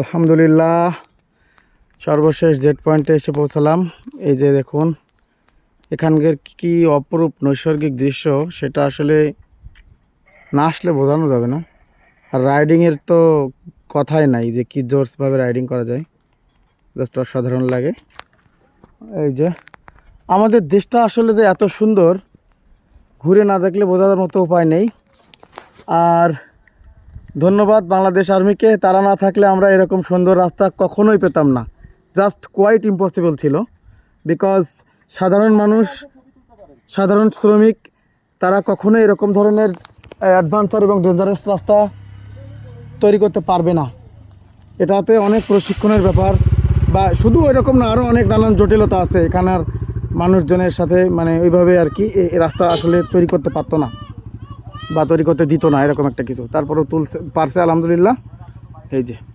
আলহামদুলিল্লাহ। সর্বশেষ জেড পয়েন্টে এসে পৌঁছালাম। এই যে দেখুন, এখানকার কি অপরূপ নৈসর্গিক দৃশ্য, সেটা আসলে না আসলে বোঝানো যাবে না। আর রাইডিংয়ের তো কথাই নাই যে কী জোরসভাবে রাইডিং করা যায়। জাস্ট অসাধারণ লাগে। এই যে, আমাদের দেশটা আসলে যে এত সুন্দর, ঘুরে না দেখলে বোঝার মতো উপায় নেই। আর ধন্যবাদ বাংলাদেশ আর্মিকে। তারা না থাকলে আমরা এরকম সুন্দর রাস্তা কখনোই পেতাম না। জাস্ট কোয়াইট ইম্পসিবল ছিল। বিকজ সাধারণ মানুষ, সাধারণ শ্রমিক, তারা কখনোই এরকম ধরনের অ্যাডভান্সার এবং ডেঞ্জারাস রাস্তা তৈরি করতে পারবে না। এটাতে অনেক প্রশিক্ষণের ব্যাপার বা শুধু এরকম না আরও অনেক নানান জটিলতা আছে। এখানের মানুষজনের সাথে মানে ওইভাবে আর কি রাস্তা আসলে তৈরি করতে পারতো না। বা তৈরি করতে দিত না এরকম একটা কিছু। তারপরেও তুলছে পারছে আলহামদুলিল্লাহ। এই যে।